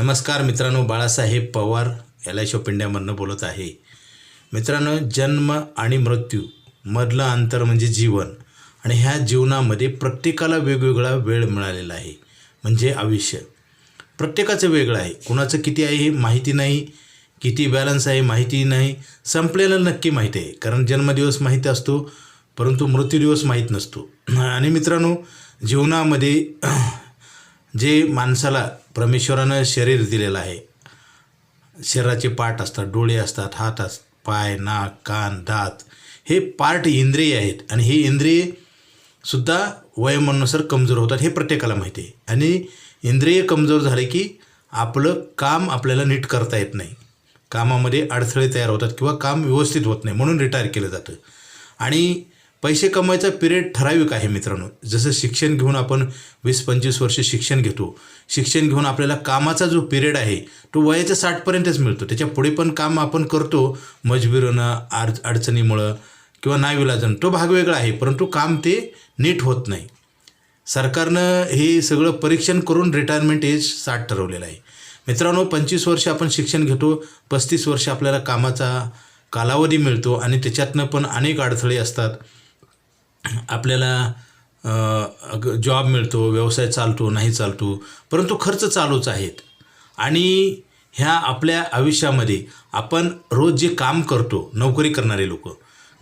नमस्कार मित्रांनो Balasaheb Pawar L I C इंडियामधनं बोलत आहे. मित्रांनो जन्म आणि मृत्यू मधलं अंतर म्हणजे जीवन आणि ह्या जीवनामध्ये प्रत्येकाला वेगवेगळा वेळ मिळालेला आहे म्हणजे आयुष्य. प्रत्येकाचं वेगळं आहे. कुणाचं किती आहे हे माहिती नाही किती बॅलन्स आहे माहिती नाही संपलेलं नक्की माहिती आहे. कारण जन्मदिवस माहीत असतो परंतु मृत्यूदिवस माहीत नसतो. आणि मित्रांनो जीवनामध्ये जे माणसाला परमेश्वरानं शरीर दिलेलं आहे. शरीराचे पार्ट असतात डोळे असतात हात अस पाय नाक कान दात हे पार्ट इंद्रिय आहेत. आणि हे इंद्रिय सुद्धा कमजोर होतात हे प्रत्येकाला माहिती आहे. आणि इंद्रिय कमजोर झाले की आपलं काम आपल्याला नीट करता येत नाही. कामामध्ये अडथळे तयार होतात किंवा काम व्यवस्थित होत नाही म्हणून रिटायर केलं जातं. आणि पैसे कमवायचा पिरियड ठराविक आहे मित्रांनो. जसं शिक्षण घेऊन आपण वीस पंचवीस वर्ष शिक्षण घेतो. शिक्षण घेऊन आपल्याला कामाचा जो पिरियड आहे तो वयाच्या साठपर्यंतच मिळतो. त्याच्या पुढे पण काम आपण करतो. मजबुरीनं आड अडचणीमुळं किंवा नाविलाजन तो भाग वेगळा आहे. परंतु काम ते नीट होत नाही. सरकारनं हे सगळं परीक्षण करून रिटायरमेंट एज साठ ठरवलेलं आहे. मित्रांनो पंचवीस वर्ष आपण शिक्षण घेतो. पस्तीस वर्ष आपल्याला कामाचा कालावधी मिळतो आणि त्याच्यातनं पण अनेक अडथळे असतात. आपल्याला जॉब मिळतो व्यवसाय चालतो नाही चालतो परंतु खर्च चालूच आहेत. आणि ह्या आपल्या आयुष्यामध्ये आपण रोज जे काम करतो नोकरी करणारे लोक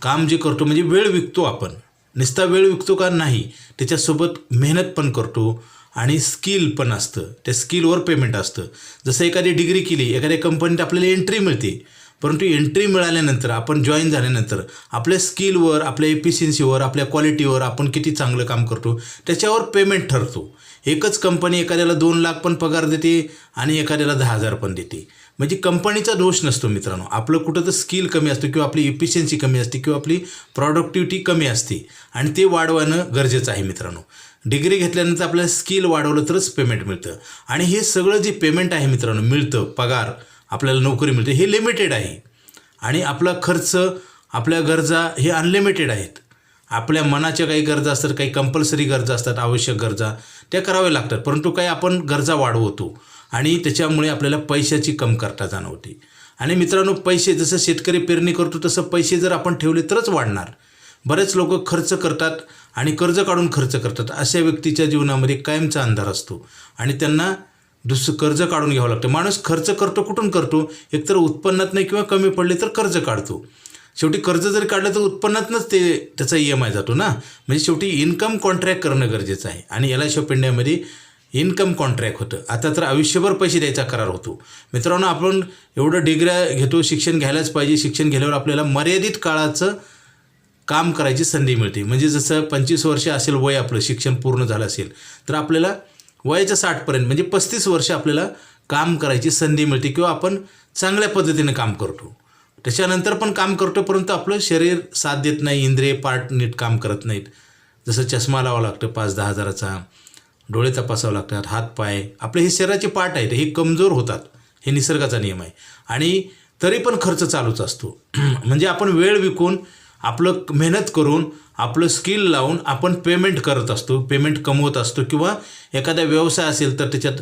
काम जे करतो म्हणजे वेळ विकतो आपण. नुसता वेळ विकतो का नाही त्याच्यासोबत मेहनत पण करतो आणि स्किल पण असतं. त्या स्किलवर पेमेंट असतं. जसं एखादी डिग्री केली एखाद्या कंपनीत आपल्याला एंट्री मिळते. परंतु एंट्री मिळाल्यानंतर आपण जॉईन झाल्यानंतर आपल्या स्किलवर आपल्या एफिशियन्सीवर आपल्या क्वालिटीवर आपण किती चांगलं काम करतो त्याच्यावर पेमेंट ठरतो. एकच कंपनी एखाद्याला दोन लाख पण पगार देते आणि एखाद्याला दहा हजार पण देते. म्हणजे कंपनीचा दोष नसतो मित्रांनो. आपलं कुठं तर स्किल कमी असतो किंवा आपली इफिशियन्सी कमी असते किंवा आपली प्रॉडक्टिव्हिटी कमी असते. आणि ते वाढवणं गरजेचं आहे मित्रांनो. डिग्री घेतल्यानंतर आपल्याला स्किल वाढवलं तरच पेमेंट मिळतं. आणि हे सगळं जे पेमेंट आहे मित्रांनो मिळतं पगार आपल्याला नोकरी मिळते. हे लिमिटेड आहे. आणि आपला खर्च आपल्या गरजा हे अनलिमिटेड आहेत. आपल्या मनाच्या काही गरजा असतात काही कंपल्सरी गरजा असतात आवश्यक गरजा त्या कराव्या लागतात. परंतु काही आपण गरजा वाढवतो आणि त्याच्यामुळे आपल्याला पैशाची कमतरता जाणवते. आणि मित्रांनो पैसे जसं शेतकरी पेरणी करतो तसं पैसे जर आपण ठेवले तरच वाढणार. बरेच लोक खर्च करतात आणि कर्ज काढून खर्च करतात. अशा व्यक्तीच्या जीवनामध्ये कायमचा अंधार असतो. आणि त्यांना दुसरं कर्ज काढून घ्यावं लागतं. माणूस खर्च करतो कुठून करतो? एकतर उत्पन्नात नाही किंवा कमी पडले तर कर्ज काढतो. शेवटी कर्ज जरी काढलं तर उत्पन्नातनंच ते त्याचा ई एम आय जातो ना? म्हणजे शेवटी इन्कम कॉन्ट्रॅक्ट करणं गरजेचं आहे. आणि एल आय शॉप इंडियामध्ये इन्कम कॉन्ट्रॅक्ट होतं. आता तर आयुष्यभर पैसे द्यायचा करार होतो. मित्रांनो आपण एवढं डिग्र्या घेतो शिक्षण घ्यायलाच पाहिजे. शिक्षण घेतल्यावर आपल्याला मर्यादित काळाचं काम करायची संधी मिळते. म्हणजे जसं पंचवीस वर्ष असेल वय आपलं शिक्षण पूर्ण झालं असेल तर आपल्याला वयाच्या साठपर्यंत म्हणजे पस्तीस वर्ष आपल्याला काम करायची संधी मिळते किंवा आपण चांगल्या पद्धतीने काम करतो. त्याच्यानंतर पण काम करतो परंतु आपलं शरीर साथ देत नाही इंद्रिय पार्ट नीट काम करत नाहीत. जसं चष्मा लावावं लागतं पाच दहा हजाराचा. डोळे तपासावं लागतात हात पाय. आपले हे शरीराचे पार्ट आहेत हे कमजोर होतात. हे निसर्गाचा नियम आहे. आणि तरी पण खर्च चालूच असतो. म्हणजे आपण वेळ विकून आपलं मेहनत करून आपलं स्किल लावून आपण पेमेंट करत असतो पेमेंट कमवत असतो. किंवा एखादा व्यवसाय असेल तर त्याच्यात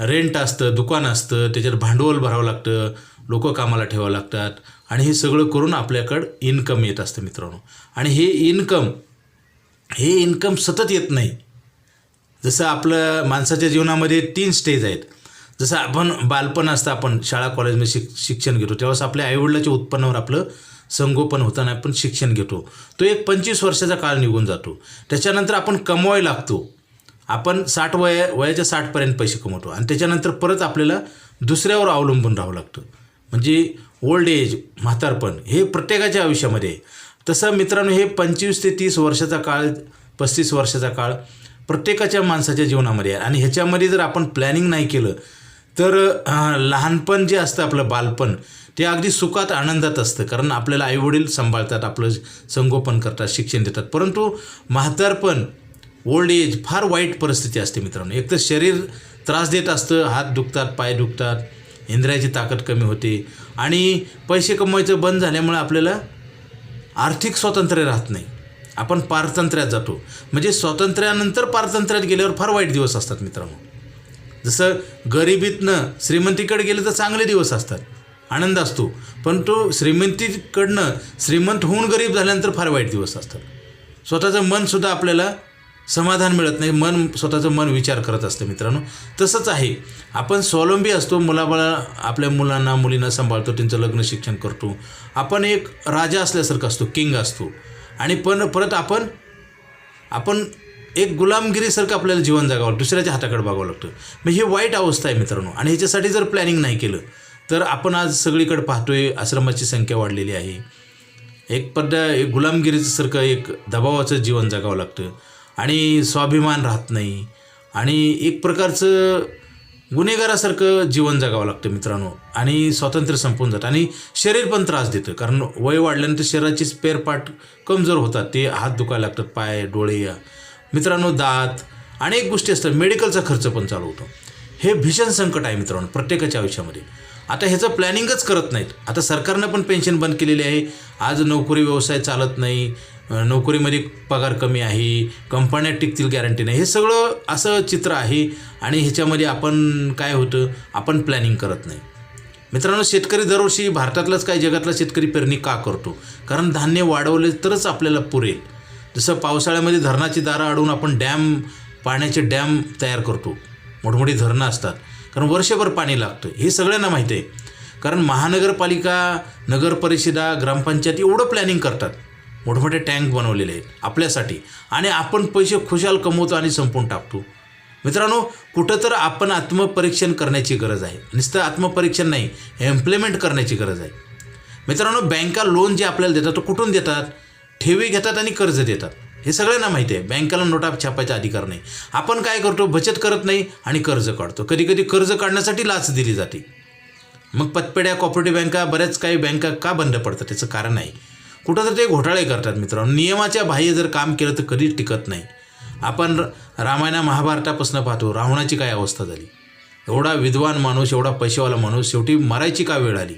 रेंट असतं दुकान असतं त्याच्यात भांडवल भरावं लागतं लोक कामाला ठेवावं लागतात. आणि हे सगळं करून आपल्याकडं इन्कम येत असतं मित्रांनो. आणि हे इन्कम हे इन्कम सतत येत नाही. जसं आपलं माणसाच्या जीवनामध्ये तीन स्टेज आहेत. जसं आपण बालपण असतं आपण शाळा कॉलेजमध्ये शिक शिक्षण घेतो. तेव्हाच आपल्या आईवडिलाच्या उत्पन्नावर आपलं संगोपन होताना आपण शिक्षण घेतो. तो एक पंचवीस वर्षाचा काळ निघून जातो. त्याच्यानंतर आपण कमवायला लागतो. आपण साठ वया वयाच्या साठपर्यंत पैसे कमवतो. आणि त्याच्यानंतर परत आपल्याला दुसऱ्यावर अवलंबून राहावं लागतं. म्हणजे ओल्ड एज म्हातारपण हे प्रत्येकाच्या आयुष्यामध्ये. आहे तसं मित्रांनो हे पंचवीस ते तीस वर्षाचा काळ पस्तीस वर्षाचा काळ प्रत्येकाच्या माणसाच्या जीवनामध्ये आहे. आणि ह्याच्यामध्ये जर आपण प्लॅनिंग नाही केलं तर लहानपण जे असतं आपलं बालपण ते अगदी सुखात आनंदात असतं कारण आपल्याला आईवडील सांभाळतात आपलं संगोपन करतात शिक्षण देतात. परंतु म्हातारपण ओल्ड एज फार वाईट परिस्थिती असते मित्रांनो. एक तर शरीर त्रास देत असतं हात दुखतात पाय दुखतात इंद्रियाची ताकद कमी होते आणि पैसे कमवायचं बंद झाल्यामुळे आपल्याला आर्थिक स्वातंत्र्य राहत नाही. आपण पारतंत्र्यात जातो. म्हणजे स्वातंत्र्यानंतर पारतंत्र्यात गेल्यावर फार वाईट दिवस असतात मित्रांनो. जसं गरिबीतनं श्रीमंतीकडे गेलं तर चांगले दिवस असतात. आनंद असतो. पण तो श्रीमंतीकडनं श्रीमंत होऊन गरीब झाल्यानंतर फार वाईट दिवस असतात. स्वतःचं मनसुद्धा आपल्याला समाधान मिळत नाही. मन स्वतःचं मन विचार करत असतं मित्रांनो. तसंच आहे. आपण स्वावलंबी असतो मुलाबाळा आपल्या मुलांना मुलींना सांभाळतो त्यांचं लग्न शिक्षण करतो. आपण एक राजा असल्यासारखं असतो किंग असतो. आणि पण परत आपण आपण एक गुलामगिरीसारखं आपल्याला जीवन जगावं दुसऱ्याच्या हाताकडे बघावं लागतं. मग ही वाईट अवस्था आहे मित्रांनो. आणि ह्याच्यासाठी जर प्लॅनिंग नाही केलं तर आपण आज सगळीकडे पाहतोय आश्रमाची संख्या वाढलेली आहे. एक पद्या एक गुलामगिरीसारखं एक दबावाचं जीवन जगावं लागतं. आणि स्वाभिमान राहत नाही. आणि एक प्रकारचं गुन्हेगारासारखं जीवन जगावं लागतं मित्रांनो. आणि स्वातंत्र्य संपून जातं. आणि शरीर पण त्रास देतं. कारण वय वाढल्यानंतर शरीराचे स्पेअर पार्ट कमजोर होतात. ते हात दुखायला लागतात पाय डोळे या. मित्रांनो दात अनेक गोष्टी असतात. मेडिकलचा खर्च पण चालू होतो. हे भीषण संकट आहे मित्रांनो प्रत्येकाच्या आयुष्यामध्ये. आता ह्याचं प्लॅनिंगच करत नाहीत. आता सरकारनं पण पेन्शन बंद केलेली आहे. आज नोकरी व्यवसाय चालत नाही. नोकरीमध्ये पगार कमी आहे. कंपन्या टिकतील गॅरंटी नाही. हे सगळं असं चित्र आहे आणि ह्याच्यामध्ये आपण काय होतं? आपण प्लॅनिंग करत नाही. मित्रांनो शेतकरी दरवर्षी भारतातलाच काय जगातला शेतकरी पेरणी का करतो? कारण धान्य वाढवले तरच आपल्याला पुरेल. जसं पावसाळ्यामध्ये धरणाची दारं अडवून आपण डॅम पाण्याचे डॅम तयार करतो. मोठमोठी धरणं असतात. कारण वर्षभर पाणी लागतं हे सगळ्यांना माहीत आहे. कारण महानगरपालिका नगर परिषदा ग्रामपंचायत एवढं प्लॅनिंग करतात. मोठमोठे टँक बनवलेले आहेत आपल्यासाठी. आणि आपण पैसे खुशाल कमवतो आणि संपून टाकतो. मित्रांनो कुठं तर आपण आत्मपरीक्षण करण्याची गरज आहे. नुसतं आत्मपरीक्षण नाही हे इम्प्लिमेंट करण्याची गरज आहे. मित्रांनो बँका लोन जे आपल्याला देतात तो कुठून देतात? ठेवी घेतात आणि कर्ज देतात. हे सगळ्यांना माहिती आहे. बँकेला नोटा छापायचा अधिकार नाही. आपण काय करतो? बचत करत नाही आणि कर्ज काढतो. कधी कधी कर्ज काढण्यासाठी लाच दिली जाते. मग पतपेड्या कॉपरेटिव्ह बँका बऱ्याच काही बँका का बंद पडतात? त्याचं कारण आहे कुठं तर ते घोटाळे करतात मित्रांनो. नियमाच्या बाह्य जर काम केलं तर कधीच टिकत नाही. आपण रामायणा महाभारतापासून पाहतो. रावणाची काय अवस्था झाली? एवढा विद्वान माणूस एवढा पैसेवाला माणूस शेवटी मरायची का वेळ आली?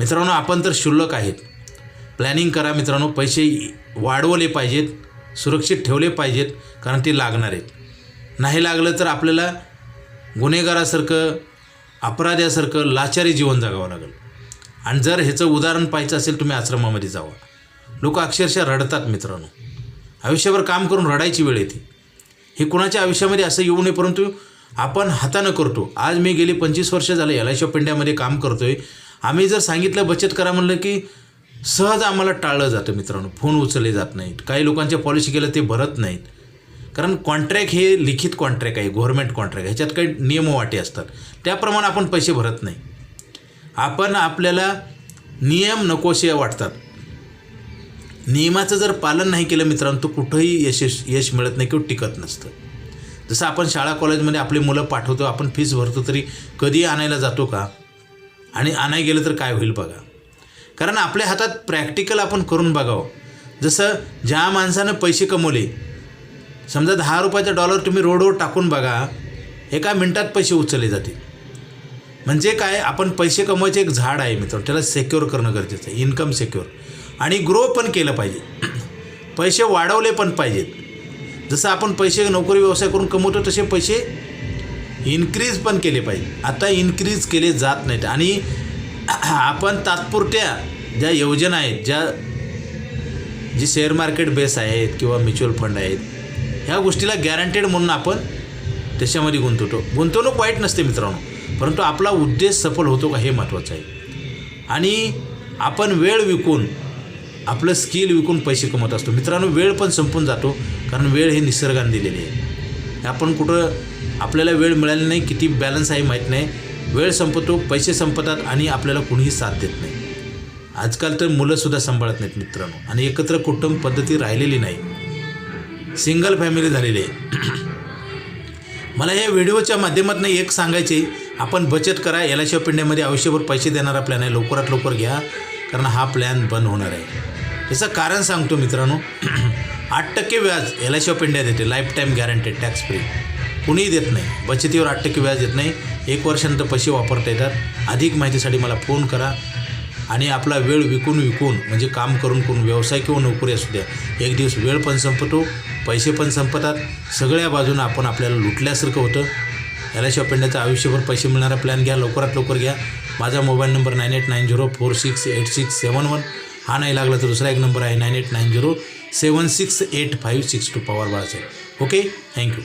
मित्रांनो आपण तर शुल्लक आहेत. प्लॅनिंग करा मित्रांनो. पैसे वाढवले पाहिजेत. सुरक्षित ठेवले पाहिजेत कारण ते लागणार आहेत. नाही लागलं तर आपल्याला गुन्हेगारासारखं अपराध्यासारखं लाचारी जीवन जगावं लागेल. आणि जर ह्याचं उदाहरण पाहायचं असेल तुम्ही आश्रमामध्ये जावा. लोक अक्षरशः रडतात मित्रांनो. आयुष्यभर काम करून रडायची वेळ येते. हे कुणाच्या आयुष्यामध्ये असं येऊ नये परंतु आपण हातानं करतो. आज मी गेली पंचवीस वर्ष झाले एल आय ऑफ इंडियामध्ये काम करतो आहे आम्ही जर सांगितलं बचत करा म्हणलं की सहज आम्हाला टाळलं जातं मित्रांनो. फोन उचलले जात नाहीत. काही लोकांच्या पॉलिसी केलं ते भरत नाहीत. कारण कॉन्ट्रॅक्ट हे लिखित कॉन्ट्रॅक्ट आहे गव्हर्मेंट कॉन्ट्रॅक्ट ह्याच्यात काही नियमवाटे असतात. त्याप्रमाणे आपण पैसे भरत नाही. आपण आपल्याला नियम नकोसे वाटतात. नियमाचं जर पालन नाही केलं मित्रांनो तर कुठंही यश यश मिळत नाही किंवा टिकत नसतं. जसं आपण शाळा कॉलेजमध्ये आपली मुलं पाठवतो आपण फीस भरतो तरी कधी आणायला जातो का? आणि आणाय गेलं तर काय होईल बघा. कारण आपल्या हातात प्रॅक्टिकल आपण करून बघावं. जसं ज्या माणसानं पैसे कमवले समजा दहा रुपयाचा डॉलर तुम्ही रोडवर टाकून बघा एका मिनटात पैसे उचलले जातील. म्हणजे काय? आपण पैसे कमवायचे एक झाड आहे मित्रांनो त्याला सेक्युअर करणं गरजेचं आहे इन्कम सेक्युअर आणि ग्रो पण केलं पाहिजे. पैसे वाढवले पण पाहिजेत. जसं आपण पैसे नोकरी व्यवसाय करून कमवतो तसे पैसे इन्क्रीज पण केले पाहिजे आता इन्क्रीज केले जात नाहीत. आणि आपण तात्पुरत्या ज्या योजना आहेत ज्या जी शेअर मार्केट बेस आहेत किंवा म्युच्युअल फंड आहेत ह्या गोष्टीला गॅरंटेड म्हणून आपण त्याच्यामध्ये गुंतवतो. गुंतवणूक वाईट नसते मित्रांनो परंतु आपला उद्देश सफल होतो का हे महत्त्वाचं आहे. आणि आपण वेळ विकून आपलं स्किल विकून पैसे कमवत असतो. मित्रांनो वेळ पण संपून जातो कारण वेळ हे निसर्गाने दिलेली आहे. आपण कुठं आपल्याला वेळ मिळाली नाही किती बॅलन्स आहे माहीत नाही. वेळ संपतो पैसे संपतात आणि आपल्याला कुणीही साथ देत नाही. आजकाल तर मुलंसुद्धा सांभाळत नाहीत मित्रांनो आणि एकत्र कुटुंब पद्धती राहिलेली नाही. सिंगल फॅमिली झालेली आहे. मला या व्हिडिओच्या माध्यमातून एक सांगायचे आपण बचत करा एल आय ऑफ इंडियामध्ये आयुष्यभर पैसे देणारा प्लॅन आहे लवकरात लवकर घ्या कारण हा प्लॅन बंद होणार आहे. याचं कारण सांगतो मित्रांनो आठ टक्के व्याज एल आय ऑफ इंडिया देते life time guaranteed tax free कुणीही देत नाही बचतीवर आठ टक्के व्याज देत नाही एक वर्षानंतर पैसे वापरता येतात. अधिक माहितीसाठी मला फोन करा. आणि आपला वेळ विकून विकून म्हणजे काम करून करून व्यवसाय किंवा नोकरी असू द्या एक दिवस वेळ पण संपतो पैसे पण संपतात. सगळ्या बाजूनं आपण आपल्याला लुटल्यासारखं होतं. एल आय आयुष्यभर पैसे मिळणारा प्लॅन घ्या लवकरात लवकर घ्या. माझा mobile number nine eight nine zero four six eight six seven one हा नाही लागला तर दुसरा एक नंबर आहे nine eight nine zero seven six eight five six two Pawar Balasaheb. Okay thank you